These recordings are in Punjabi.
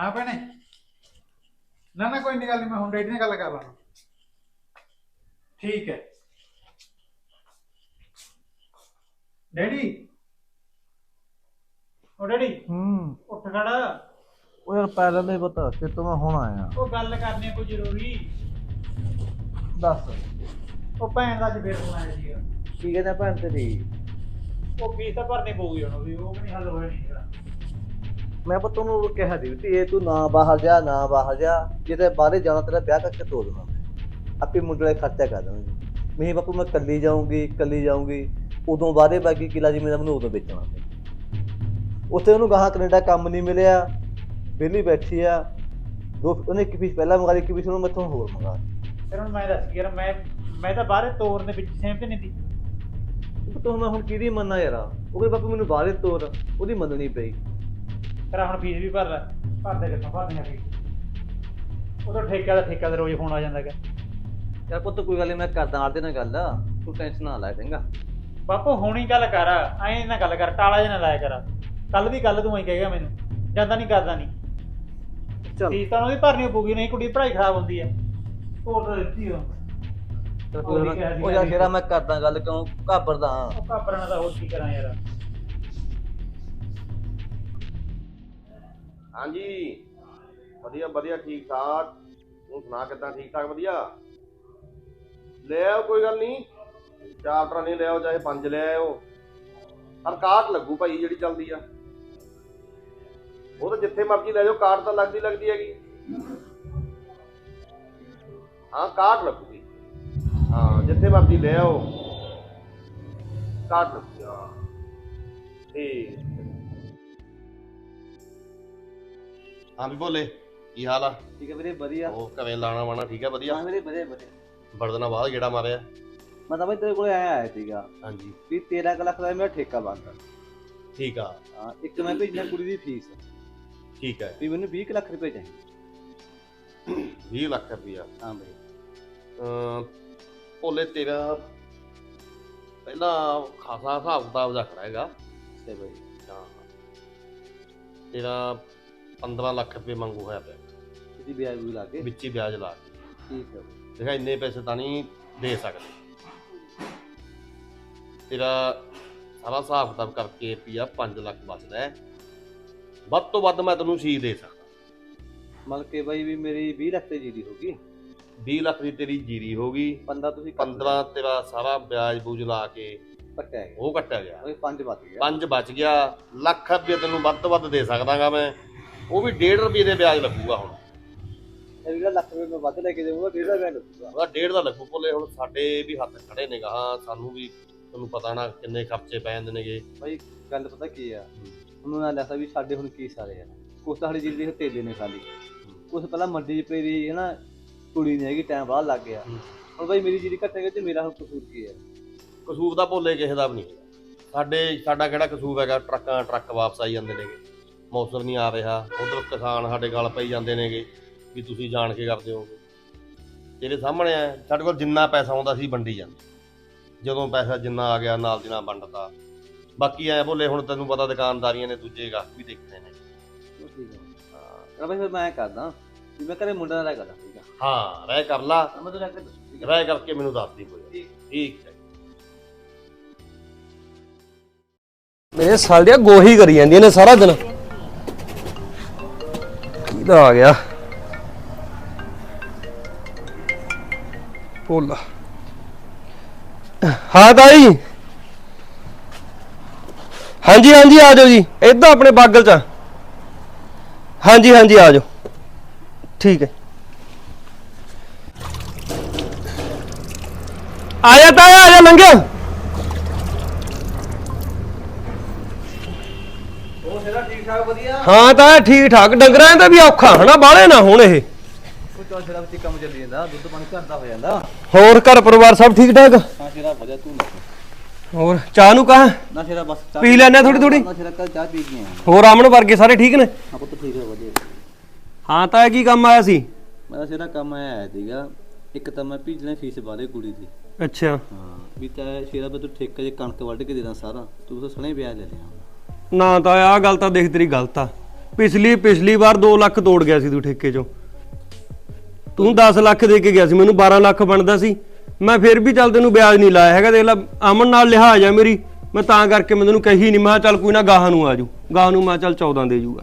ਹਾਂ ਭੈਣੇ ਨਾ ਨਾ ਕੋਈ ਨਹੀਂ ਗੱਲ ਨਹੀਂ ਮੈਂ ਹੁਣ ਡੈਡੀ ਨਾਲ ਗੱਲ ਕਰ ਲਾਂਗਾ। ਠੀਕ ਹੈ। ਡੈਡੀ। ਉਹ ਡੈਡੀ ਹੂੰ। ਉੱਠ ਖੜ। ਉਹ ਯਾਰ ਪਹਿਲਾਂ ਨਹੀਂ ਪਤਾ ਕਿਤੋਂ ਮੈਂ ਹੁਣ ਆਇਆ। ਉਹ ਗੱਲ ਕਰਨੀ ਕੋਈ ਜ਼ਰੂਰੀ। ਦੱਸ। ਉਹ ਭੈਣ ਦਾ ਅੱਜ ਫੇਰ ਫੋਨ ਆਇਆ ਸੀਗਾ। ਕੀ ਕਹਿੰਦਾ ਭੈਣ ਤੇਰੀ? ਉਹ ਫੀਸ ਤਾਂ ਭਰਨੀ ਪਊਗੀ ਹੁਣ ਵੀ ਉਹ ਵੀ ਨਹੀਂ ਹੱਲ ਹੋਇਆ ਨਹੀਂ ਜਿਹੜਾ ਮੈਂ ਪਤਾ ਉਹਨੂੰ ਕਿਹਾ ਦੀ ਵੀ ਇਹ ਤੂੰ ਨਾ ਬਾਹਰ ਜਾ ਨਾ ਬਾਹਰ ਜਾ। ਜਿੱਤੇ ਬਾਹਰੇ ਜਾਣਾ ਤੇਰਾ ਵਿਆਹ ਕਰਕੇ ਤੋੜ ਦੇਣਾ ਮੈਂ। ਆਪੇ ਮੁੰਡੇ ਖਰਚਾ ਕਰ ਦੇਵਾਂਗੇ ਨਹੀਂ ਬਾਪੂ ਮੈਂ ਕੱਲੀ ਜਾਊਂਗੀ ਕੱਲੀ ਜਾਊਂਗੀ। ਉਦੋਂ ਬਾਹਰੇ ਬਾਕੀ ਕਿਲਾ ਜਿਵੇਂ ਦਾ ਮੈਨੂੰ ਉਦੋਂ ਵੇਚਣਾ ਸੀ ਉੱਥੇ ਉਹਨੂੰ ਗਾਹਾਂ ਕੈਨੇਡਾ ਕੰਮ ਨਹੀਂ ਮਿਲਿਆ। ਵਿਹਲੀ ਬੈਠੀ ਆ। ਦੋ ਉਹਨੇ ਇੱਕ ਪੀਸ ਪਹਿਲਾਂ ਮੰਗਾ ਲਈ ਇੱਕ ਪੀਸ ਉਹਨੂੰ ਮੈਥੋਂ ਹੋਰ ਮੰਗਾ ਫਿਰ ਹੁਣ ਮੈਂ ਦੱਸ ਯਾਰ ਮੈਂ ਮੈਂ ਤਾਂ ਬਾਹਰੇ ਤੋਰਨ ਦੇ ਵਿੱਚ ਸਹਿਮਤ ਨਹੀਂ ਸੀ। ਤੂੰ ਮੈਂ ਹੁਣ ਕਿਹਦੀ ਮੰਨਾਂ ਯਾਰ? ਉਹ ਕਹਿੰਦਾ ਬਾਪੂ ਮੈਨੂੰ ਬਾਹਰੇ ਤੋਰ। ਉਹਦੀ ਮੰਨਣੀ ਪਈ। ਤੇਰਾ ਹੁਣ ਫੀਸ ਵੀ ਭਰ ਲੈ ਭਰਦੇ ਕਿੱਥੋਂ ਭਰਨੀਆਂ ਫੀਸ। ਉਦੋਂ ਠੇਕਾ ਦਾ ਠੇਕਾ ਦਾ ਰੋਜ਼ ਫੋਨ ਆ ਜਾਂਦਾ ਹੈਗਾ ਯਾਰ ਪੁੱਤ ਕੋਈ ਗੱਲ ਨਹੀਂ ਮੈਂ ਕਰਦਾ ਆਰਦੇ ਨਾਲ ਗੱਲ। ਤੂੰ ਟੈਨਸ਼ਨ ਨਾ ਲੈ ਚੰਗਾ। ਬਾਪੂ ਹੁਣੀ ਗੱਲ ਕਰ ਐਂ ਨਾ ਗੱਲ ਕਰ ਟਾਲਾ ਜਿਹਾ ਨਾ ਲਾਇਆ ਕਰ। ਕੱਲ ਵੀ ਗੱਲ ਤੂੰ ਐਂ ਕਹੇਗਾ ਮੈਨੂੰ ਜਾਂਦਾ ਨਹੀਂ ਕਰਦਾ ਨਹੀਂ ਚੱਲ। ਫੀਸ ਤਾਂ ਉਹਦੀ ਭਰਨੀ ਪਊਗੀ ਨਹੀਂ ਕੁੜੀ ਦੀ ਪੜ੍ਹਾਈ ਖਰਾਬ ਹੁੰਦੀ ਆ। ਤੋਰ ਤਾਂ ਦਿੱਤੀ ਉਹ ਚੱਲ ਉਹ ਕੋਈ ਵੀ ਗੱਲ ਕਿਹਾ ਨੀ। ਸੀ ਉਹ ਯਾਰ ਜਿਹੜਾ ਮੈਂ ਕਰਦਾ ਗੱਲ ਕਿਉਂ ਘਾਬਰਦਾ ਹਾਂ। ਉਹ ਘਾਬਰਨਾ ਦਾ ਹੋਰ ਕੀ ਕਰਾਂ ਯਾਰ। ਹਾਂਜੀ। ਵਧੀਆ ਵਧੀਆ, ਠੀਕ ਠਾਕ। ਤੂੰ ਸੁਣਾ ਕਿੱਦਾਂ, ਠੀਕ ਠਾਕ, ਵਧੀਆ? ਲੈ ਆਓ, ਕੋਈ ਗੱਲ ਨਹੀਂ। ਚਾਰ ਟਰਾਲੀ ਲੈ ਆਓ, ਚਾਹੇ ਪੰਜ ਲੈ ਆਓ ਹਰ ਕਾਟ ਲੱਗੂ ਭਾਈ, ਜਿਹੜੀ ਚੱਲਦੀ ਆ। ਉਹ ਤਾਂ ਜਿੱਥੇ ਮਰਜ਼ੀ ਲੈ ਜਾਓ, ਕਾਟ ਤਾਂ ਲੱਗਦੀ ਲੱਗਦੀ ਹੈਗੀ। ਹਾਂ, ਕਾਟ ਲੱਗੂਗੀ। ਹਾਂ, ਜਿੱਥੇ ਮਰਜ਼ੀ ਲੈ ਆਓ। ਕਾਟ ਲੱਗੂਗੀ ਠੀਕ। ਹਾਂ ਵੀ ਬੋਲੇ ਕੀ ਹਾਲ ਆ? ਠੀਕ ਹੈ ਵੀਰੇ ਵਧੀਆ। ਉਹ ਕਵੇਂ ਲਾਣਾ ਵਾਣਾ ਠੀਕ ਆ ਵਧੀਆ? ਹਾਂ ਵੀਰੇ ਵਧੀਆ ਵਧੀਆ। ਬੜੇ ਦਿਨਾਂ ਬਾਅਦ ਗੇੜਾ ਮਾਰਿਆ? ਮੈਂ ਤਾਂ ਬਈ ਤੇਰੇ ਕੋਲੇ ਆਇਆ ਆਇਆ ਸੀਗਾ। ਹਾਂਜੀ। ਵੀ 13 ਕੁ ਲੱਖ ਦਾ ਮੇਰਾ ਠੇਕਾ ਬਣਦਾ ਠੀਕ ਆ। ਹਾਂ ਇੱਕ ਮੈਂ ਭੇਜਣਾ ਕੁੜੀ ਦੀ ਫੀਸ। ਠੀਕ ਹੈ ਵੀ ਮੈਨੂੰ 20 ਕੁ ਲੱਖ ਰੁਪਏ ਚਾਹੀਦੇ। 20 ਲੱਖ ਰੁਪਇਆ? ਹਾਂ ਬਈ ਅਮ ਭੋਲੇ ਤੇਰਾ ਪਹਿਲਾਂ ਖਾਸਾ ਹਿਸਾਬ ਕਿਤਾਬ ਦਾ ਖੜਾ ਹੈਗਾ। ਤੇ ਬਈ। ਹਾਂ। ਤੇਰਾ 15 ਲੱਖ ਰੁਪਏ ਮੰਗੂ ਹੋਇਆ ਪਿਆ। ਇਹਦੀ ਵਿਆਜ ਵੀ ਲਾ ਕੇ? ਵਿੱਚ ਹੀ ਵਿਆਜ ਲਾ ਕੇ। ਠੀਕ ਹੈ। ਬਈ। ਦੇਖਾ ਇੰਨੇ ਪੈਸੇ ਤਾਂ ਨਹੀਂ ਦੇ ਸਕਦੇ। ਤੇਰਾ ਸਾਰਾ ਹਿਸਾਬ ਕਿਤਾਬ ਕਰਕੇ ਰੁਪਿਆ 5 ਲੱਖ ਬਚਦਾ ਹੈ। ਵੱਧ ਤੋਂ ਵੱਧ ਮੈਂ ਤੈਨੂੰ ਸੀ ਦੇ ਸਕਦਾ। ਮਤਲਬ ਕਿ ਬਈ ਵੀ ਮੇਰੀ 20 ਲੱਖ ਤੇ ਜੀਰੀ ਹੋ ਗਈ? 20 ਲੱਖ ਦੀ ਤੇਰੀ ਜੀਰੀ ਹੋ ਗਈ। 15 ਤੁਸੀਂ ਕੱਟ 15 ਤੇਰਾ ਸਾਰਾ ਵਿਆਜ ਬੂਜ ਲਾ ਕੇ ਕੱਟਿਆ ਗਿਆ। ਉਹ ਕੱਟਿਆ ਗਿਆ। ਬਈ 5 ਬਚ ਗਿਆ ਪੰਜ ਬਚ ਗਿਆ। ਲੱਖ ਰੁਪਏ ਤੈਨੂੰ ਵੱਧ ਤੋਂ ਵੱਧ ਦੇ ਸਕਦਾਗਾ ਮੈਂ। ਉਹ ਵੀ 1.5 ਰੁਪਏ ਦੇ ਵਿਆਜ ਲੱਗੂਗਾ ਹੁਣ। ਇਹ ਜਿਹੜਾ ਲੱਖ ਰੁਪਏ ਮੈਂ ਵੱਧ ਲੈ ਕੇ ਦੇਵਾਂਗਾ ਡੇਢ ਦਾ ਵਿਆਜ ਲੱਗੂਗਾ। ਉਹਦਾ 1.5 ਦਾ ਲੱਗੂ ਭੁੱਲੇ ਹੁਣ ਸਾਡੇ ਵੀ ਹੱਥ ਖੜੇ ਨੇ ਗਾਹਾਂ ਸਾਨੂੰ ਵੀ ਤੁਹਾਨੂੰ ਪਤਾ ਨਾ ਕਿੰਨੇ ਖਰਚੇ ਪੈ ਜਾਂਦੇ ਨੇਗੇ। ਬਈ ਗੱਲ ਪਤਾ ਕੀ ਆ? ਉਹਨੂੰ ਨਾਲ ਦੱਸਿਆ ਵੀ ਸਾਡੇ ਹੁਣ ਕੀ ਸਾਰੇ ਆ। ਕੁਛ ਤਾਂ ਸਾਡੀ ਜੀਰੀ ਦੇ ਤੇਲੇ ਨੇ ਖਾਲੀ। ਕੁਛ ਪਹਿਲਾਂ ਮੰਡੀ 'ਚ ਪਈ ਹੈ ਨਾ ਕੁੜੀ ਨਹੀਂ ਹੈਗੀ ਟਾਈਮ ਬਾਅਦ ਲੱਗ ਗਿਆ। ਹੁਣ ਬਈ ਮੇਰੀ ਘਟੇਗਾ ਤੇ ਮੇਰਾ ਹੁਣ ਕਸੂਰ ਕੀ ਹੈ ਕਸੂਰ ਦਾ ਭੋਲੇ ਕਿਸੇ ਦਾ ਵੀ ਨਹੀਂ। ਸਾਡੇ ਸਾਡਾ ਕਿਹੜਾ ਕਸੂਰ ਹੈਗਾ ਟਰੱਕਾਂ ਟਰੱਕ ਵਾਪਸ ਆਈ ਜਾਂਦੇ ਨੇਗੇ। ਮੌਸਮ ਨਹੀਂ ਆ ਰਿਹਾ ਉਧਰ ਕਿਸਾਨ ਸਾਡੇ ਗਲ ਪਈ ਜਾਂਦੇ ਨੇਗੇ ਵੀ ਤੁਸੀਂ ਜਾਣ ਕੇ ਕਰਦੇ ਹੋਗੇ ਤੇਰੇ ਸਾਹਮਣੇ ਆ ਸਾਡੇ ਕੋਲ ਜਿੰਨਾ ਪੈਸਾ ਆਉਂਦਾ ਸੀ ਵੰਡੀ ਜਾਂਦੇ। ਜਦੋਂ ਪੈਸਾ ਜਿੰਨਾ ਆ ਗਿਆ ਨਾਲ ਦੀ ਨਾਲ ਵੰਡਤਾ। ਬਾਕੀ ਐ ਭੋਲੇ ਹੁਣ ਤੈਨੂੰ ਪਤਾ ਦੁਕਾਨਦਾਰੀਆਂ ਨੇ ਦੂਜੇ ਗਾਹਕ ਵੀ ਦੇਖਣੇ ਨੇ। ਹੈ। ਹਾਂ। ਬਈ ਫਿਰ ਮੈਂ ਕਰਦਾ ਵੀ ਮੈਂ ਘਰੇ ਮੁੰਡਾ ਨਾਲ ਕਰਦਾ ਠੀਕ ਆ? ਹਾਂ ਰਹਿ ਕਰ ਲਾ। ਮੈਂ ਤੈਨੂੰ ਦੱਸੂ ਰਹਿ ਕਰਕੇ ਮੈਨੂੰ ਦੱਸ ਦੀ ਕੋਈ ਠੀਕ। ਹੈ। ਮੇਰੇ ਸਾਲੀਆਂ ਗੋਹੀ ਕਰੀ ਜਾਂਦੀਆਂ ਨੇ ਸਾਰਾ ਦਿਨ। ਕਿਹਦਾ ਆ ਗਿਆ। ਭੋਲਾ। ਹਾਂ ਤਾਈ। ਹਾਂਜੀ ਹਾਂਜੀ, ਆ ਜਾਓ ਜੀ। ਇੱਦਾਂ ਆਪਣੇ ਬਾਗਲ ਚ ਹਾਂਜੀ ਹਾਂਜੀ, ਆ ਜਾਓ। ਠੀਕ ਹੈ। ਆਇਆ ਜਾ ਤਾਇਆ, ਆ ਲੰਘਿਆ ਉਹ ਤੇਰਾ ਠੀਕ ਠਾਕ ਵਧੀਆ? ਹਾਂ ਤਾਂ ਠੀਕ ਠਾਕ। ਡੰਗਰਾਂ ਦਾ ਵੀ ਔਖਾ ਹਨਾ ਬਾਹਲੇ ਨਾ ਹੁਣ ਇਹ। ਉਹ ਚਲ ਤੇਰਾ ਵਿੱਚ ਕੰਮ ਚੱਲੀ ਜਾਂਦਾ ਦੁੱਧ ਪਾਣੀ ਘਰ ਦਾ ਹੋ ਜਾਂਦਾ। ਹੋਰ ਘਰ ਪਰਿਵਾਰ ਸਭ ਠੀਕ ਠਾਕ? ਹਾਂ ਤੇਰਾ ਵਧੀਆ ਤੂੰ ਨਾ ਹੋਰ ਚਾਹ ਨੂੰ ਕਹਾ? ਨਾ ਤੇਰਾ ਬਸ ਚਾਹ ਪੀ। ਨਾ ਕੱਲ ਚਾਹ ਪੀ ਗਏ ਆ ਹੋਰ ਅਮਨ ਵਰਗੇ ਸਾਰੇ ਠੀਕ ਨੇ? ਹਾਂ ਪੁੱਤ ਠੀਕ ਹੈ ਵਧੀਆ। ਹਾਂ ਤਾਂ ਇਹ ਕੀ ਕੰਮ ਆਇਆ ਸੀ? ਮੇਰਾ ਸਿਰਾ ਕੰਮ ਆਇਆ ਸੀਗਾ। ਇੱਕ ਤਾਂ ਮੈਂ ਭੇਜਣਾ ਫੀਸ ਬਾਰੇ ਕੁੜੀ ਦੀ। ਅੱਛਾ। ਹਾਂ ਵੀ ਤਾਂ ਸ਼ੇਰਾ ਬਈ ਤੂੰ ਠੇਕਾ ਜੇ ਕਣਕ ਵੱਢ ਕੇ ਦੇ ਦਾਂ ਸਾਰਾ ਤੂੰ ਤਾਂ ਸਣੇ ਵਿਆਜ ਲੈ ਲਿਆ। ਨਾ ਤਾਂ ਆਹ ਗੱਲ ਤਾਂ ਦੇਖ ਤੇਰੀ ਗਲਤ ਆ। ਪਿਛਲੀ ਪਿਛਲੀ ਵਾਰ 2 ਲੱਖ ਤੋੜ ਗਿਆ ਸੀ ਤੂੰ ਠੇਕੇ ਚੋਂ। ਤੂੰ 10 ਲੱਖ ਦੇ ਕੇ ਗਿਆ ਸੀ ਮੈਨੂੰ 12 ਲੱਖ ਬਣਦਾ ਸੀ। ਮੈਂ ਫਿਰ ਵੀ ਚੱਲ ਤੈਨੂੰ ਵਿਆਜ ਨਹੀਂ ਲਾਇਆ ਹੈਗਾ ਦੇਖ ਲੈ ਅਮਨ ਨਾਲ ਲਿਹਾਜ਼ ਆ ਮੇਰੀ। ਮੈਂ ਤਾਂ ਕਰਕੇ ਮੈਂ ਤੈਨੂੰ ਕਹੀ ਨਹੀਂ ਮੈਂ ਕਿਹਾ ਚੱਲ ਕੋਈ ਨਾ ਗਾਹਾਂ ਨੂੰ ਆ ਜੂ ਗਾਹਾਂ ਨੂੰ ਮੈਂ ਕਿਹਾ ਚੱਲ 14 ਦੇ ਜੂਗਾ।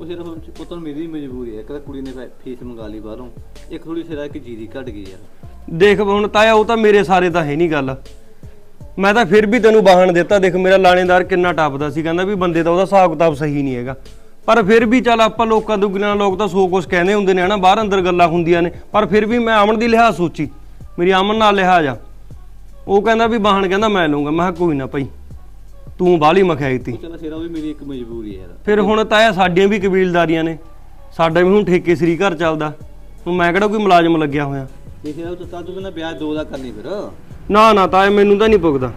ਉਹ ਸਿਰਫ ਪੁੱਤਰ ਮੇਰੀ ਮਜਬੂਰੀ ਹੈ ਤਾਂ ਕੁੜੀ ਨੇ ਫੈ- ਫੀਸ ਮੰਗਾ ਲਈ ਬਾਹਰੋਂ ਇੱਕ ਥੋੜੀ ਸਿਰਾ ਕਿ ਜੀਰੀ ਘਟ ਗਈ ਯਾਰ ਦੇਖ ਹੁਣ ਤਾਇਆ ਉਹ ਤਾਂ ਮੇਰੇ ਸਾਰੇ ਤਾਂ ਹੈ ਨਹੀਂ ਗੱਲ। ਮੈਂ ਤਾਂ ਫਿਰ ਵੀ ਤੈਨੂੰ ਬਾਹਣ ਦਿੱਤਾ ਦੇਖ ਮੇਰਾ ਲਾਣੇਦਾਰ ਕਿੰਨਾ ਟੱਪਦਾ ਸੀ ਕਹਿੰਦਾ ਵੀ ਬੰਦੇ ਦਾ ਉਹਦਾ ਹਿਸਾਬ ਕਿਤਾਬ ਸਹੀ ਨਹੀਂ ਹੈਗਾ। ਪਰ ਫਿਰ ਵੀ ਚੱਲ ਆਪਾਂ ਲੋਕਾਂ ਤੋਂ ਗਿਣਾ ਲੋਕ ਤਾਂ ਸੋ ਕੁਛ ਕਹਿੰਦੇ ਹੁੰਦੇ ਨੇ ਹਨਾ ਬਾਹਰ ਅੰਦਰ ਗੱਲਾਂ ਹੁੰਦੀਆਂ ਨੇ। ਪਰ ਫਿਰ ਵੀ ਮੈਂ ਅਮਨ ਦੀ ਲਿਹਾਜ਼ ਸੋਚੀ ਮੇਰੀ ਅਮਨ ਨਾਲ ਲਿਹਾਜ਼ ਆ। ਉਹ ਕਹਿੰਦਾ ਵੀ ਬਾਹਣ ਕਹਿੰਦਾ ਮੈਂ ਲਊਂਗਾ। ਮੈਂ ਕਿਹਾ ਕੋਈ ਨਾ ਭਾਈ ਤੂੰ ਬਾਹਲੀ ਮਖਿਆਈ ਤੀ। ਉਹ ਕਹਿੰਦਾ ਸਿਰਾ ਉਹ ਵੀ ਮੇਰੀ ਇੱਕ ਮਜਬੂਰੀ ਹੈ ਯਾਰ ਫਿਰ ਹੁਣ ਤਾਇਆ ਸਾਡੀਆਂ ਵੀ ਕਬੀਲਦਾਰੀਆਂ ਨੇ। ਸਾਡਾ ਵੀ ਹੁਣ ਠੇਕੇ ਸ੍ਰੀ ਘਰ ਚੱਲਦਾ। ਹੁਣ ਮੈਂ ਕਿਹੜਾ ਕੋਈ ਮੁਲਾਜ਼ਮ ਲੱਗਿਆ ਹੋਇਆ। ਤੇ ਸਿਰਾ ਉਹ ਤਾਂ ਤੂੰ ਕਹਿੰਦਾ ਵਿਆਜ ਦੋ ਦਾ ਕਰਨੀ ਫਿਰ। ਨਾ ਨਾ ਤਾਏ ਮੈਨੂੰ ਤਾਂ ਨਹੀਂ ਪੁੱਗਦਾ।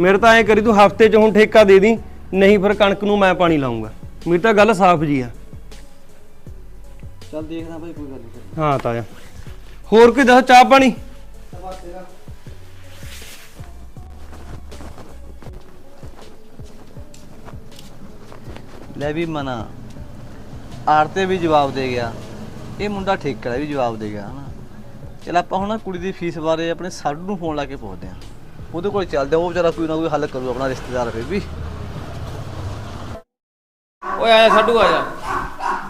ਮੇਰੇ ਤਾਂ ਐਂ ਕਰੀ ਤੂੰ ਹਫ਼ਤੇ 'ਚ ਹੁਣ ਠੇਕਾ ਦੇ ਦੀ ਨਹੀਂ ਫਿਰ ਕਣਕ ਨੂੰ ਮੈਂ ਪਾਣੀ ਲਾਉਂਗਾ ਮੇਰੀ ਤਾਂ ਗੱਲ ਸਾਫ਼ ਜੀ ਆ। ਚੱਲ ਦੇਖਦਾ ਭਾਈ ਕੋਈ ਗੱਲ ਨਹੀਂ ਫਿਰ। ਹਾਂ ਤਾਇਆ। ਹੋਰ ਕੋਈ ਦੱਸ ਚਾਹ ਪਾਣੀ? ਲੈ ਵੀ ਮਨਾ। ਆਰਤੇ ਵੀ ਜਵਾਬ ਦੇ ਗਿਆ। ਇਹ ਮੁੰਡਾ ਠੇਕੇ ਵੀ ਜਵਾਬ ਦੇ ਗਿਆ ਹਨਾ। ਚਲ ਆਪਾਂ ਹੁਣ ਨਾ ਕੁੜੀ ਦੀ ਫੀਸ ਬਾਰੇ ਆਪਣੇ ਸਾਡੂ ਨੂੰ ਫੋਨ ਲਾ ਕੇ ਪੁੱਛਦੇ ਆ ਉਹਦੇ ਕੋਲ ਚੱਲਦੇ ਆ, ਉਹ ਵਿਚਾਰਾ ਕੋਈ ਨਾ ਕੋਈ ਹੱਲ ਕਰੂ ਆਪਣਾ ਰਿਸ਼ਤੇਦਾਰ ਫਿਰ ਵੀ। ਓਏ ਆਇਆ ਸਾਡੂ ਆ ਜਾ।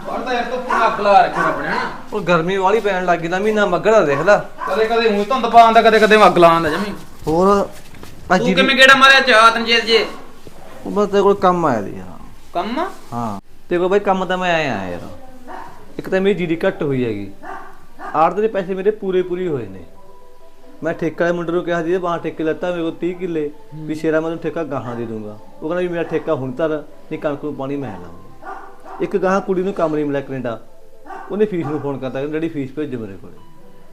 ਪੜਦਾ ਯਾਰ ਤੂੰ ਪੂਰਾ ਅਗਲਾ ਰੱਖਿਆ ਆਪਣੇ ਹਨਾ ਉਹ ਗਰਮੀ ਵਾਲੀ ਪੈਣ ਲੱਗ ਗਈ ਨਾ ਮਹੀਨਾ ਮੱਗੜਾ ਦੇਖ ਲੈ। ਕਦੇ ਕਦੇ ਹੂੰ ਧੁੰਦ ਪਾਉਂਦਾ ਕਦੇ ਕਦੇ ਅੱਗ ਲਾਉਂਦਾ ਜਮੀ। ਹੋਰ ਤੂੰ ਕਿਵੇਂ ਕਿਹੜਾ ਮਾਰਿਆ ਚਾਹ ਤੰਜੇਲ ਜੇ ਉਹ ਬਸ ਤੇਰੇ ਕੋਲ ਕੰਮ ਆਇਆ ਦੀ ਯਾਰ। ਕੰਮ? ਹਾਂ। ਤੇ ਕੋ ਬਾਈ ਕੰਮ ਤਾਂ ਮੈਂ ਆਇਆ ਯਾਰ। ਇੱਕ ਤਾਂ ਮੇਰੀ ਜੀਡੀ ਘੱਟ ਹੋਈ ਹੈਗੀ। ਆੜ ਦੇ ਪੈਸੇ ਮੇਰੇ ਪੂਰੇ ਪੂਰੀ ਹੋਏ ਨੇ। ਮੈਂ ਠੇਕਾ ਵਾਲੇ ਮੁੰਡੇ ਨੂੰ ਕਿਹਾ ਜੀ ਬਾਹਰ ਠੇਕੇ ਲੱਤਾ, ਮੇਰੇ ਕੋਲ 30 ਕਿੱਲੇ। ਵੀ ਸ਼ੇਰਾ ਮੈਂ ਤੈਨੂੰ ਠੇਕਾ ਗਾਹਾਂ ਦੇ ਦੂੰਗਾ। ਉਹ ਕਹਿੰਦਾ ਵੀ ਮੇਰਾ ਠੇਕਾ ਹੁਣ ਤਰ ਨਹੀਂ ਕਣਕ ਨੂੰ ਪਾਣੀ ਮੈਂ ਲਾਉਂਗਾ ਇੱਕ ਗਾਹਾਂ ਕੁੜੀ ਨੂੰ ਕੰਮ ਨਹੀਂ ਮਿਲਿਆ ਕੈਨੇਡਾ। ਉਹਨੇ ਫੀਸ ਨੂੰ ਫੋਨ ਕਰਤਾ, ਕਹਿੰਦਾ, ਡੈਡੀ ਫੀਸ ਭੇਜੋ ਮੇਰੇ ਕੋਲ।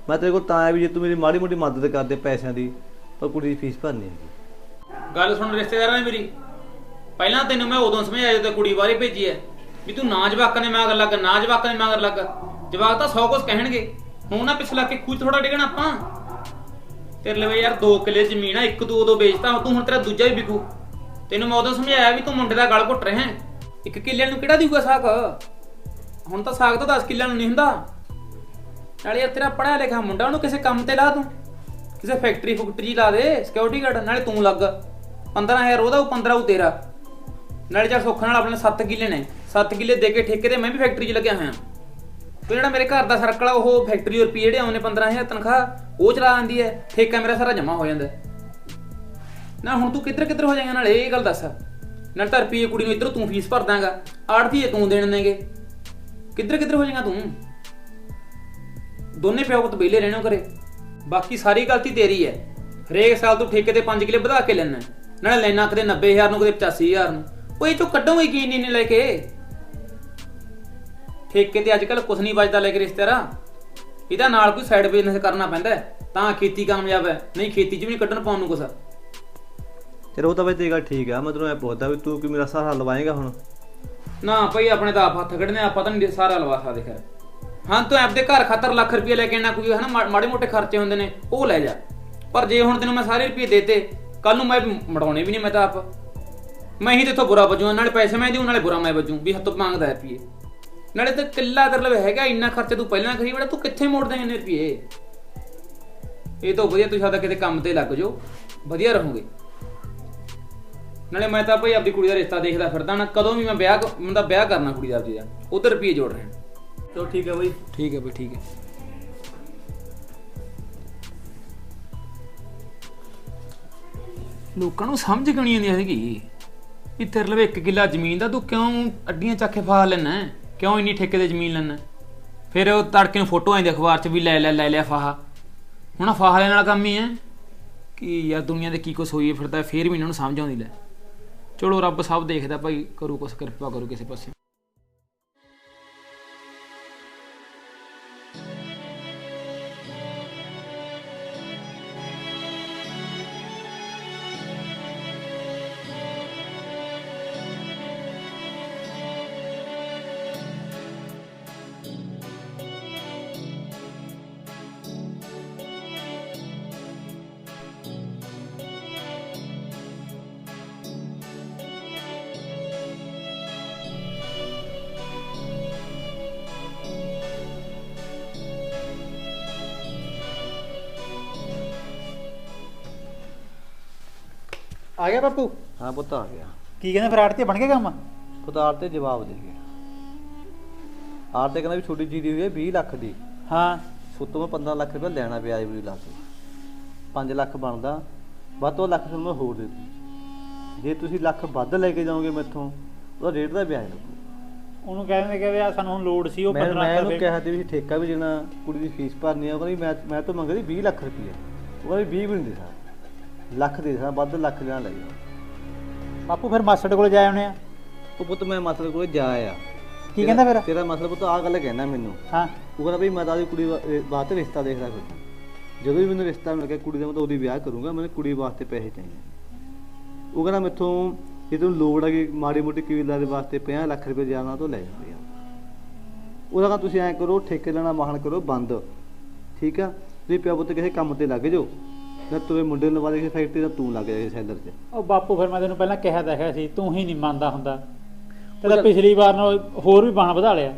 ਮੈਂ ਤੇਰੇ ਕੋਲ ਤਾਂ ਆਇਆ ਵੀ ਜੇ ਤੂੰ ਮੇਰੀ ਮਾੜੀ ਮੋਟੀ ਮਦਦ ਕਰਦੇ ਪੈਸਿਆਂ ਦੀ, ਪਰ ਕੁੜੀ ਦੀ ਫੀਸ ਭਰਨੀ ਹੈਗੀ। ਗੱਲ ਸੁਣ ਰਿਸ਼ਤੇਦਾਰਾਂ ਨੇ ਮੇਰੀ। ਪਹਿਲਾਂ ਤੈਨੂੰ ਮੈਂ ਉਦੋਂ ਸਮਝਾਇਆ ਜਦੋਂ ਕੁੜੀ ਬਾਰੇ ਭੇਜੀ ਐ। ਵੀ ਤੂੰ ਨਾ ਜਵਾਕ ਨੇ ਮਗਰ ਲੱਗ, ਨਾ ਜਵਾਕ ਨੇ ਮਗਰ ਲੱਗ। ਜਵਾਕ ਤਾਂ 100 ਕੁਝ ਕਹਿਣਗੇ। ਹੁਣ ਨਾ ਪਿਛਲਾ ਕੇ ਖੂਜ ਥੋੜਾ ਡਿਗਣਾ ਆਪਾਂ। ਤੇਰੇ ਲਈ ਯਾਰ 2 ਕਿੱਲੇ ਜ਼ਮੀਨ ਆ, ਇੱਕ ਤੂੰ ਉਦੋਂ ਵੇਚਤਾ ਤੂੰ ਹੁਣ ਤੇਰਾ ਦੂਜਾ ਵੀ ਵਿਕੂ। ਤੈਨੂੰ ਮੈਂ ਉਦੋਂ ਸਮਝਾਇਆ ਵੀ ਤੂੰ ਮੁੰਡੇ ਦਾ ਗਲ ਘੁੱਟ ਰਿਹਾ ਇੱਕ ਕਿੱਲੇ ਨੂੰ ਕਿਹੜਾ ਦੇਊਗਾ ਸਾਕ ਹੁਣ ਤਾਂ ਸਾਕ ਤਾਂ 10 ਕਿੱਲਿਆਂ ਨੂੰ ਨਹੀਂ ਹੁੰਦਾ। ਨਾਲੇ ਯਾਰ ਤੇਰਾ ਪੜਿਆ ਲਿਖਿਆ ਮੁੰਡਾ, ਉਹਨੂੰ ਕਿਸੇ ਕੰਮ ਤੇ ਲਾ ਤੂੰ। ਕਿਸੇ ਫੈਕਟਰੀ ਫੁਕਟਰੀ ਲਾ ਦੇ ਸਿਕਿਉਰਿਟੀ ਗਾਰਡ ਨਾਲੇ ਤੂੰ ਲੱਗ। 15000 ਉਹਦਾ, ਉਹ 15 ਉਹ ਤੇਰਾ। ਨਾਲੇ ਜਾਂ ਸੁੱਖ ਨਾਲ ਆਪਣੇ 7 ਕਿੱਲੇ ਨੇ। 7 ਕਿੱਲੇ ਦੇ ਕੇ ਠੇਕੇ ਤੇ ਮੈਂ ਵੀ ਫੈਕਟਰੀ 'ਚ ਲੱਗਿਆ ਹੋਇਆ। ਤੇ ਜਿਹੜਾ ਮੇਰੇ ਘਰ ਦਾ ਸਰਕਲ ਆ, ਉਹ ਫੈਕਟਰੀ ਰੁਪਏ ਜਿਹੜੇ ਆਉਂਦੇ 15000 ਤਨਖਾਹ, ਉਹ ਚਲਾ ਆਂਦੀ ਹੈ ਠੇਕਾ ਮੇਰਾ ਸਾਰਾ ਜਮਾ ਹੋ ਜਾਂਦਾ। ਨਾ, ਹੁਣ ਤੂੰ ਕਿੱਧਰ ਕਿੱਧਰ ਹੋ ਜਾਏਗਾ ਨਾਲੇ, ਇਹ ਗੱਲ ਦੱਸ। ਨਾਲ ਤਾਂ ਰੁਪਏ ਕੁੜੀ ਨੂੰ ਇੱਧਰੋਂ ਤੂੰ ਫੀਸ ਭਰ ਦਾਂਗਾ ਆੜਤੀ ਤੂੰ ਦੇਣ ਦੇਂਗੇ ਕਿੱਧਰ ਕਿੱਧਰ ਹੋ ਜਾਏਗਾ ਤੂੰ? ਦੋਨੇ ਪਿਓ ਪੁੱਤ ਵਿਹਲੇ ਰਹਿਣੋ ਕਰੇ ਬਾਕੀ ਸਾਰੀ ਗਲਤੀ ਤੇਰੀ ਹੈ ਹਰੇਕ ਸਾਲ ਤੂੰ ਠੇਕੇ ਤੇ 5 ਕਿਲੇ ਵਧਾ ਕੇ ਲੈਣਾ ਨਾਲੇ ਲੈਣਾ ਕਦੇ 90000 ਨੂੰ ਕਦੇ 85000 ਨੂੰ। ਉਹ ਇਹ ਚੋਂ ਕੱਢੋਗੇ ਕੀ ਨਹੀਂ ਲੈ ਕੇ? ਠੇਕੇ ਤੇ ਅੱਜ ਕੱਲ ਕੁਝ ਨਹੀਂ ਬਚਦਾ ਲੈ ਕੇ ਰਿਸ਼ਤੇਦਾਰਾ। ਇਹਦਾ ਨਾਲ ਕੋਈ ਸਾਈਡ ਬਿਜ਼ਨਸ ਕਰਨਾ ਪੈਂਦਾ ਹੈ, ਤਾਂ ਖੇਤੀ ਕਾਮਯਾਬ ਹੈ ਨਹੀਂ ਖੇਤੀ 'ਚ ਵੀ ਨਹੀਂ ਕੱਢਣ ਪਾਉਣ ਨੂੰ ਕੁਛ। ਫਿਰ ਉਹ ਤਾਂ ਬਈ ਤੇਰੀ ਗੱਲ ਠੀਕ ਆ ਮੈਂ ਤੈਨੂੰ ਇਹ ਪੁੱਛਦਾ ਵੀ ਤੂੰ ਕਿ ਮੇਰਾ ਸਹਾਰਾ ਲਵਾਏਗਾ ਹੁਣ? ਨਾ ਭਈ ਆਪਣੇ ਤਾਂ ਆਪ ਹੱਥ ਕੱਢਨੇ ਆਪਾਂ ਤਾਂ ਨਹੀਂ ਸਾਰਾ ਲਵਾ ਸਕਦੇ ਖੈਰ। ਹਾਂ ਤੂੰ ਆਪਦੇ ਘਰ ਖਾਤਰ ਲੱਖ ਰੁਪਏ ਲੈ ਕੇ ਆਣਾ ਕੋਈ ਹਨਾ ਮਾ- ਮਾੜੇ ਮੋਟੇ ਖਰਚੇ ਹੁੰਦੇ ਨੇ ਉਹ ਲੈ ਜਾ। ਪਰ ਜੇ ਹੁਣ ਤੈਨੂੰ ਮੈਂ ਸਾਰੇ ਰੁਪਏ ਦੇਤੇ ਕੱਲ ਨੂੰ ਮੈਂ ਮੜਾਉਣੇ ਵੀ ਨਹੀਂ ਮੈਂ ਤਾਂ ਆਪ। ਮੈਂ ਹੀ ਤੇਥੋਂ ਬੁਰਾ ਵਜੂਆਂ ਨਾਲੇ ਪੈਸੇ ਮੈਂ ਦੇਉ ਨਾਲੇ ਬੁਰਾ ਮੈਂ ਵਜੂ ਵੀ ਹੱਥੋਂ ਮੰਗਦਾ ਹੈ ਰੁਪਏ ਨਾਲੇ ਤੇ ਕਿੱਲਾ ਤੇਰੇ ਲਵੇ ਹੈਗਾ ਇੰਨਾ ਖਰਚਾ ਤੂੰ ਪਹਿਲਾਂ ਕਰੀ ਬੜਾ ਤੂੰ ਕਿੱਥੇ ਮੋੜਦਾ ਇੰਨੇ ਰੁਪਏ? ਇਹ ਤੋਂ ਵਧੀਆ ਤੂੰ ਸਾਡਾ ਕਿਤੇ ਕੰਮ ਤੇ ਲੱਗ ਜਾਓ ਵਧੀਆ ਰਹੋਗੇ। ਨਾਲੇ ਮੈਂ ਤਾਂ ਭਾਈ ਆਪਦੀ ਕੁੜੀ ਦਾ ਰਿਸ਼ਤਾ ਦੇਖਦਾ ਫਿਰਦਾ ਨਾ ਕਦੋਂ ਵੀ ਮੈਂ ਵਿਆਹ ਕ- ਮੈਂ ਤਾਂ ਵਿਆਹ ਕਰਨਾ ਕੁੜੀ ਦਾ ਆਪਦੀ ਦਾ ਉਧਰ ਰੁਪਏ ਜੋੜ ਰਹੇ ਚਲੋ ਠੀਕ ਆ ਬਈ। ਠੀਕ ਹੈ ਬਈ ਠੀਕ ਹੈ ਲੋਕਾਂ ਨੂੰ ਸਮਝ ਕਿਉਂ ਨਹੀਂ ਆਉਂਦੀ ਹੈਗੀ? ਤੇਰੇ ਲਵੇ 1 ਕਿੱਲਾ ਜ਼ਮੀਨ ਦਾ ਤੂੰ ਕਿਉਂ ਅੱਡੀਆਂ ਚੱਕ ਕੇ ਫਾ ਲੈਣਾ ਕਿਉਂ ਇੰਨੀ ਠੇਕੇ ਤੇ ਜ਼ਮੀਨ ਲੈਣਾ ਫਿਰ ਉਹ ਤੜਕੇ ਨੂੰ ਫੋਟੋ ਆਉਂਦੀ ਅਖਬਾਰ 'ਚ ਵੀ ਲੈ ਲੈ ਲੈ ਲਿਆ ਫਾਹਾ। ਹੁਣ ਫਾਹਾ ਲੈਣ ਵਾਲਾ ਕੰਮ ਹੀ ਹੈ। ਕਿ ਯਾਰ ਦੁਨੀਆ ਦੇ ਕੀ ਕੁਛ ਹੋਈ ਫਿਰਦਾ, ਫੇਰ ਵੀ ਇਹਨਾਂ ਨੂੰ ਸਮਝ ਆਉਂਦੀ ਲੈ। ਚਲੋ ਰੱਬ ਸਭ ਦੇਖਦਾ ਭਾਈ, ਕਰੂ ਕੁਛ, ਕਿਰਪਾ ਕਰੂ ਕਿਸੇ ਪਾਸੇ। ਆ ਗਿਆ ਬਾਪੂ? ਹਾਂ ਪੁੱਤ ਆ ਗਿਆ। ਕੀ ਕਹਿੰਦੇ ਫਿਰ ਆੜਤੀ ਬਣ ਗਿਆ ਕੰਮ? ਪੁੱਤ ਆਰ ਤੇ ਜਵਾਬ ਦੇ ਗਿਆ ਆਰ ਤੇ ਕਹਿੰਦਾ ਵੀ ਛੋਟੀ ਜੀਰੀ ਹੋਈ ਹੈ 20 ਲੱਖ ਦੀ। ਹਾਂ। ਸੁੱਤੋਂ ਮੈਂ 15 ਲੱਖ ਰੁਪਏ ਲੈਣਾ ਵਿਆਜ ਵੀ ਲਾ ਕੇ। 5 ਲੱਖ ਬਣਦਾ ਵੱਧ ਤੋਂ ਲੱਖ ਤੁਹਾਨੂੰ ਮੈਂ ਹੋਰ ਦੇ ਦੂੰ। ਜੇ ਤੁਸੀਂ ਲੱਖ ਵੱਧ ਲੈ ਕੇ ਜਾਓਗੇ ਮੈਥੋਂ ਉਹਦਾ ਰੇਟ ਦਾ ਵਿਆਜ ਲੱਗੂ। ਉਹਨੂੰ ਕਹਿੰਦੇ ਕਿ ਵੀ ਆ ਸਾਨੂੰ ਹੁਣ ਲੋੜ ਸੀ ਉਹ ਮੈਂ 15 ਮੈਂ ਲੱਖ ਉਹਨੂੰ ਰੁਪਏ ਕਿਹਾ ਤੇ ਵੀ ਠੇਕਾ ਵੀ ਦੇਣਾ ਕੁੜੀ ਦੀ ਫੀਸ ਭਰਨੀ ਆ ਉਹ ਕਹਿੰਦੀ ਮੈਂ ਮੈਂ ਤਾਂ ਮੰਗਦੀ 20 ਲੱਖ ਰੁਪਏ ਉਹ ਕਹਿੰਦੀ 20 ਵੀ ਨਹੀਂ ਦੇ ਸਕਦਾ ਲੱਖ ਦੇ ਸਕਦਾ ਵੱਧ ਲੱਖ ਲੈਣਾ ਲੈ ਜਾਓ। ਬਾਪੂ ਫਿਰ ਮਾਸੜ ਕੋਲ ਜਾਏ ਆਉਣੇ ਆ? ਉਹ ਪੁੱਤ ਮੈਂ ਮਤਲਬ ਕੋਲੇ ਜਾ ਆ ਕੀ ਕਹਿੰਦਾ ਫਿਰ? ਤੇਰਾ ਮਤਲਬ ਪੁੱਤ ਆ ਗੱਲ ਕਹਿੰਦਾ ਮੈਨੂੰ। ਹਾਂ। ਉਹ ਕਹਿੰਦਾ ਵੀ ਮੈਂ ਤਾਂ ਦੀ ਕੁੜੀ ਵਾਸਤੇ ਰਿਸ਼ਤਾ ਦੇਖਦਾ ਫਿਰਦਾ ਜਦੋਂ ਵੀ ਮੈਨੂੰ ਰਿਸ਼ਤਾ ਮਿਲ ਗਿਆ ਕੁੜੀ ਦਾ ਮੈਂ ਤਾਂ ਉਹਦੀ ਵਿਆਹ ਕਰੂੰਗਾ ਮੈਨੂੰ ਕੁੜੀ ਵਾਸਤੇ ਪੈਸੇ ਚਾਹੀਦੇ ਉਹ ਕਹਿੰਦਾ ਮੈਥੋਂ ਜੇ ਤੈਨੂੰ ਲੋੜ ਹੈਗੀ ਮਾੜੀ ਮੋਟੀ ਕਬੀਲਾ ਦੇ ਵਾਸਤੇ 50 ਲੱਖ ਰੁਪਏ ਜਾਣਾ ਤੋਂ ਲੈ ਜਾਂਦੇ ਆ। ਉਹਦਾ ਕਹਿੰਦਾ ਤੁਸੀਂ ਐਂ ਕਰੋ ਠੇਕੇ ਲੈਣਾ ਮਾਹਣ ਕਰੋ ਬੰਦ। ਠੀਕ ਆ? ਤੁਸੀਂ ਪਿਓ ਪੁੱਤ ਕਿਸੇ ਕੰਮ ਤੇ ਲੱਗ ਜਾਓ। ਨਾ ਤੂੰ ਇਹ ਮੁੰਡੇ ਨੂੰ ਲਵਾ ਦੇ ਕਿਸੇ ਫੈਕਟਰੀ ਦਾ ਤੂੰ ਲੱਗ ਜਾ ਸੈਲਰ 'ਚ ਉਹ ਬਾਪੂ ਫਿਰ ਮੈਂ ਤੈਨੂੰ ਪਹਿਲਾਂ ਕਿਹਾ ਦੇਖਿਆ ਸੀ ਤੂੰ ਹੀ ਨਹੀਂ ਮੰਨਦਾ ਹੁੰਦਾ। ਤੇ ਤਾਂ ਪਿਛਲੀ ਵਾਰ ਨਾਲ ਹੋਰ ਵੀ ਬਾਣ ਵਧਾ ਲਿਆ।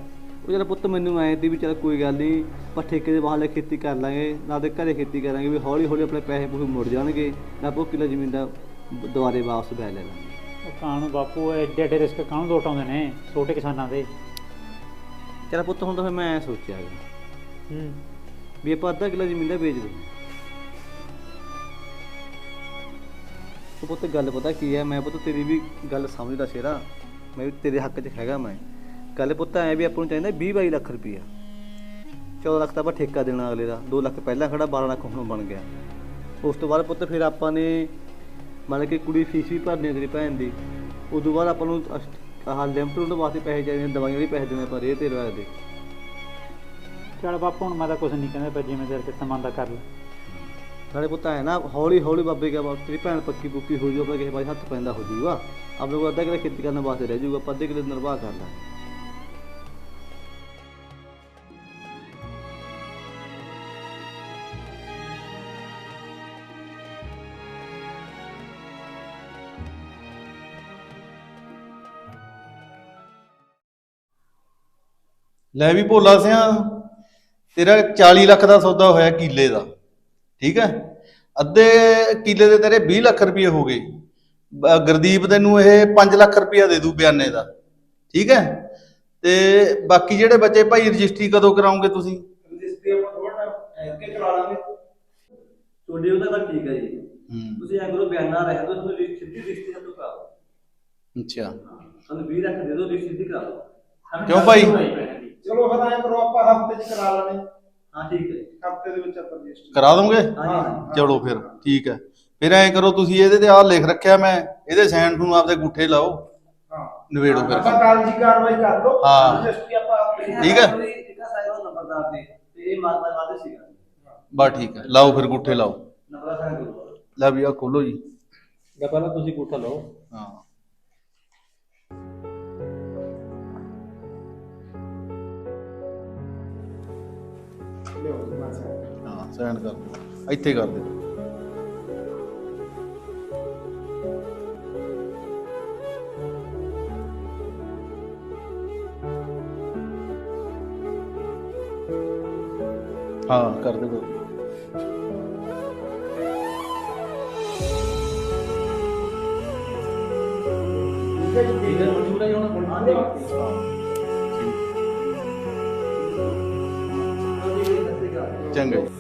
ਉਹ ਜਿਹੜਾ ਪੁੱਤ ਮੈਨੂੰ ਐਂ ਦੀ ਵੀ ਚੱਲ ਕੋਈ ਗੱਲ ਨਹੀਂ ਆਪਾਂ ਠੇਕੇ ਦੇ ਬਾਹਰਲੇ ਖੇਤੀ ਕਰ ਲਾਂਗੇ ਨਾ ਤੇ ਘਰੇ ਖੇਤੀ ਕਰਾਂਗੇ ਵੀ ਹੌਲੀ ਹੌਲੀ ਆਪਣੇ ਪੈਸੇ ਪੂਸੇ ਮੁੜ ਜਾਣਗੇ ਨਾ ਆਪਾਂ ਉਹ ਕਿੱਲਾ ਜ਼ਮੀਨ ਦਾ ਦੁਬਾਰੇ ਵਾਪਸ ਲੈ ਲੈ ਲਾਂਗੇ। ਉਹ ਕਾਹਨੂੰ ਬਾਪੂ ਐਡੇ ਐਡੇ ਰਿਸਕ ਕਾਹਨੂੰ ਲੋਟ ਆਉਂਦੇ ਨੇ ਛੋਟੇ ਕਿਸਾਨਾਂ ਦੇ। ਚੱਲ ਪੁੱਤ ਹੁਣ ਤਾਂ ਫਿਰ ਮੈਂ ਐਂ ਸੋਚਿਆ ਹੂੰ। ਵੀ ਆਪਾਂ ਅੱਧਾ ਕਿੱਲਾ ਜ਼ਮੀਨ ਦਾ ਵੇਚ ਦੇ ਉਹ ਪੁੱਤ ਗੱਲ ਪਤਾ ਕੀ ਹੈ? ਮੈਂ ਪੁੱਤ ਤੇਰੀ ਵੀ ਗੱਲ ਸਮਝਦਾ ਸ਼ੇਰਾ। ਮੈਂ ਵੀ ਤੇਰੇ ਹੱਕ 'ਚ ਹੈਗਾ ਮੈਂ। ਗੱਲ ਪੁੱਤ ਐ ਵੀ ਆਪਾਂ ਨੂੰ ਚਾਹੀਦਾ 20 22 ਲੱਖ ਰੁਪਈਆ 14 ਲੱਖ ਤਾਂ ਆਪਾਂ ਠੇਕਾ ਦੇਣਾ ਅਗਲੇ ਦਾ। 2 ਲੱਖ ਪਹਿਲਾਂ ਖੜਾ 12 ਲੱਖ ਹੁਣ ਬਣ ਗਿਆ। ਉਸ ਤੋਂ ਬਾਅਦ ਪੁੱਤ ਫਿਰ ਆਪਾਂ ਨੇ ਮੰਨ ਕੇ ਕੁੜੀ ਫੀਸ ਵੀ ਭਰਨੀ ਹੈ ਤੇਰੀ ਭੈਣ ਦੀ। ਉਸ ਤੋਂ ਬਾਅਦ ਆਪਾਂ ਨੂੰ ਅਸ- ਆਹ ਲਿਮਟ ਉਹਦੇ ਵਾਸਤੇ ਪੈਸੇ ਚਾਹੀਦੇ ਨੇ, ਦਵਾਈਆਂ ਵੀ ਪੈਸੇ ਦੇਣੇ ਪਰ ਇਹ ਤੇ ਰਵਾ ਦੇ। ਚਲ ਬਾਪੂ, ਹੁਣ ਮੈਂ ਤਾਂ ਕੁਝ ਨਹੀਂ ਕਹਿੰਦਾ, ਪਰ ਜਿਵੇਂ ਤੇਰੇ ਸਮਾਂ ਦਾ ਕਰ ਲੈ। ਨਾਲੇ ਪੁੱਤ ਹੈ ਨਾ, ਹੌਲੀ ਹੌਲੀ ਬਾਬੇ ਕਿਹਾ ਤੇਰੀ ਭੈਣ ਪੱਕੀ ਪੁੱਕੀ ਹੋ ਜਾਊਗਾ ਕਿਸੇ ਪਾਸੇ ਹੱਥ ਪੈਂਦਾ ਹੋ ਜਾਊਗਾ। ਆਪਣੇ ਕੋਲ ਅੱਧਾ ਕਿਲੇ ਖੇਤੀ ਕਰਨ ਵਾਸਤੇ ਰਹਿ ਜਾਊਗਾ, ਆਪਾਂ ਅੱਧੇ ਕਿਲੇ ਨਿਰਵਾਹ ਕਰ ਲਾਂਗੇ। ਲੈ ਵੀ ਭੋਲਾ ਸਿਆ, ਤੇਰਾ 40 ਲੱਖ ਦਾ ਸੌਦਾ ਹੋਇਆ ਕਿੱਲੇ ਦਾ। ਠੀਕ ਹੈ? ਅੱਧੇ ਕਿੱਲੇ ਦੇ ਤੇਰੇ 20 ਲੱਖ ਰੁਪਏ ਹੋ ਗਏ। ਬ- ਗੁਰਦੀਪ ਤੈਨੂੰ ਇਹ 5 ਲੱਖ ਰੁਪਇਆ ਦੇ ਦੂ ਬਿਆਨੇ ਦਾ। ਠੀਕ ਹੈ? ਤੇ ਬਾਕੀ ਜਿਹੜੇ ਬੱਚੇ ਭਾਈ ਰਜਿਸਟਰੀ ਕਦੋਂ ਕਰਾਉਂਗੇ ਤੁਸੀਂ? ਰਜਿਸਟਰੀ ਆਪਾਂ ਥੋੜਾ ਐਸਕੇ ਚਲਾ ਲਾਂਗੇ। ਤੁਹਾਡੀ ਉਹਦਾ ਗੱਲ ਠੀਕ ਹੈ ਜੀ। ਹੂੰ। ਤੁਸੀਂ ਐਂ ਕਰੋ ਬਿਆਨਾ ਰਹਿ ਦੋ ਤੁਹਾਨੂੰ ਲਿਸਟ ਸਿੱਧੀ ਲਿਸਟ ਤੋਂ ਕਰਾ ਦਿਓ। ਅੱਛਾ। ਸਾਨੂੰ 20 ਲੱਖ ਦੇ ਦਿਓ ਲਿਸਟ ਸਿੱਧੀ ਕਰਾ ਦਿਓ। ਕਿਉਂ ਭਾਈ? ਚਲੋ ਫਿਰ ਐਂ ਕਰੋ ਆਪਾਂ ਹਫ਼ਤੇ ਚ ਕਰਾ ਲੈਣੇ ਹਾਂ ਠੀਕ ਹੈ। ਹਫ਼ਤੇ ਦੇ ਵਿੱਚ ਆਪਾਂ ਰਜਿਸਟਰ ਕਰਾ ਦੋਗੇ? ਹਾਂ ਚਲੋ ਫਿਰ ਠੀਕ ਹੈ। ਫਿਰ ਐਂ ਕਰੋ ਤੁਸੀਂ ਇਹਦੇ ਤੇ ਆਹ ਲਿਖ ਰੱਖਿਆ ਮੈਂ ਇਹਦੇ ਸਾਈਨ ਨੂੰ ਆਪਦੇ ਗੁੱਠੇ ਲਾਓ। ਹਾਂ। ਨਵੇੜੋ ਆਪਾਂ ਫਿਰ ਕਾਗਜ਼ੀ ਕਾਰਵਾਈ ਕਰ ਲਓ। ਹਾਂ। ਰਜਿਸਟਰੀ ਆਪਾਂ ਠੀਕ ਹੈ। ਇਹਦਾ ਸਾਈਨ ਨੰਬਰਦਾਰ ਦੇ ਤੇ ਇਹ ਮਾਰਦਾ ਵਾਦੇ ਸੀਗਾ। ਬਸ ਠੀਕ ਹੈ। ਲਾਓ ਫਿਰ ਗੁੱਠੇ ਲਾਓ। ਨੰਬਰ ਸਾਈਨ ਲੈ ਵੀ ਆ ਖੋਲੋ ਜੀ। ਜਾਂ ਪਹਿਲਾਂ ਤੁਸੀਂ ਗੁੱਠਾ ਲਓ। ਹਾਂ। ਸੈਂਡ ਕਰ ਦਿਓ। ਇੱਥੇ ਕਰ ਦਿਓ। ਹਾਂ ਕਰ ਮਨਜ਼ੂਰ ਹੈ ਹੁਣ ਦੇ ਠੀਕ। ਚੰਗਾ ਜੀ।